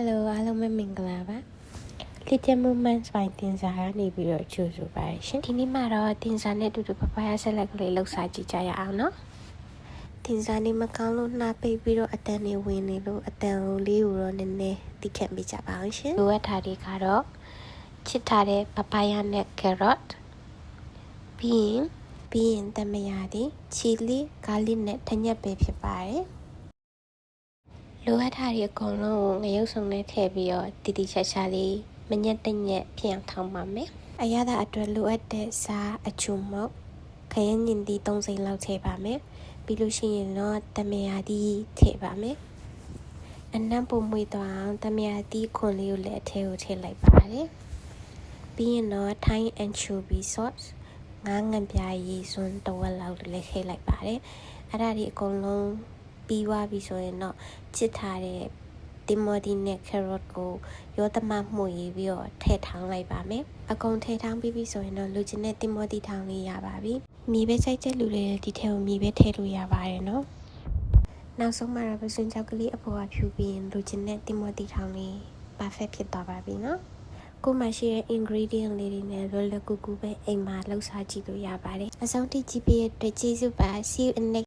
Hello အားလုံးပဲမင်္ဂလာပါ Little Movements ပိုင်းတင်စားရနေပြီးတော့ကြိုဆိုပါရရှင်ဒီနေ့မှာတော့တင်စားနဲ့အတူတူပပယာဆက်လက်ကလေးလှုပ်ရှားကြည့်ကြရအောင်နော်တင်စားနေမကောင်းလို့နှာပိတ်ပြီးတော့အတန်နေဝင်နေလို့အတန်လေးကိုတော့နည်းနည်းတိခတ်မိကြပါအောင်ရှင်လိုအပ်တာတွေကတော့ချစ်ထားတဲ့ပပယာနဲ့ carrot ပြီးရင်ပြီးရင်တမယာဒီချီလီဂါလိနဲ့ထညက်ပဲဖြစ်ပါတယ် လိုအပ်တာတွေအကုန်လုံးကိုငရုတ်စုံနဲ့ထည့်ပြီးတော့တီတီချာချာလေးမညက်တညက်ဖြစ်အောင်ထောင်းပါမယ်။အရသာအတွက်လိုအပ်တဲ့စားအချူမုတ်ခရမ်းညင်တီ3စိမ်လောက်ထည့်ပါမယ်။ပြီးလို့ရှိရင်တော့တမယာတီထည့်ပါမယ်။အနံ့ပုံမွေသွားအောင်တမယာတီခွန်လေးကိုလည်းအထဲကိုထည့်လိုက်ပါတယ်။ပြီးရင်တော့ Thai anchovy sauce ငါးငံပြားရည်စွန်းတစ်ဝက်လောက်လည်းထည့်လိုက်ပါတယ်။အဲ့ဒါဒီအကုန်လုံး ပြီးသွားပြီဆိုရင်တော့ချစ်ထားတဲ့တင်မော်ဒီနဲ့ carrot ကိုရောသမမှုတ်ရေးပြီးတော့ထည့်ထောင်းလိုက်ပါမယ်အကုန်ထည့်ထောင်းပြီးပြီဆိုရင်တော့လူချင်းတဲ့တင်မော်ဒီထောင်းလေးရပါပြီမြေပဲစိုက်တဲ့လူတွေလည်းဒီထဲကိုမြေပဲထည့်လို့ရပါတယ်နော်နောက်ဆုံးမှာတော့ပစွန်ချောက်ကလေးအပေါ်ကဖြူပြီးရင်လူချင်းတဲ့တင်မော်ဒီထောင်းလေး perfect ဖြစ်သွားပါပြီနော်ကိုယ်မှရှိတဲ့ ingredient လေးတွေနဲ့လွယ်လွယ်ကူကူပဲအိမ်မှာလှုပ်ရှားကြည့်လို့ရပါတယ်အဆုံးထိကြည့်ပြီးတဲ့အတွက်ကျေးဇူးပါ see you in next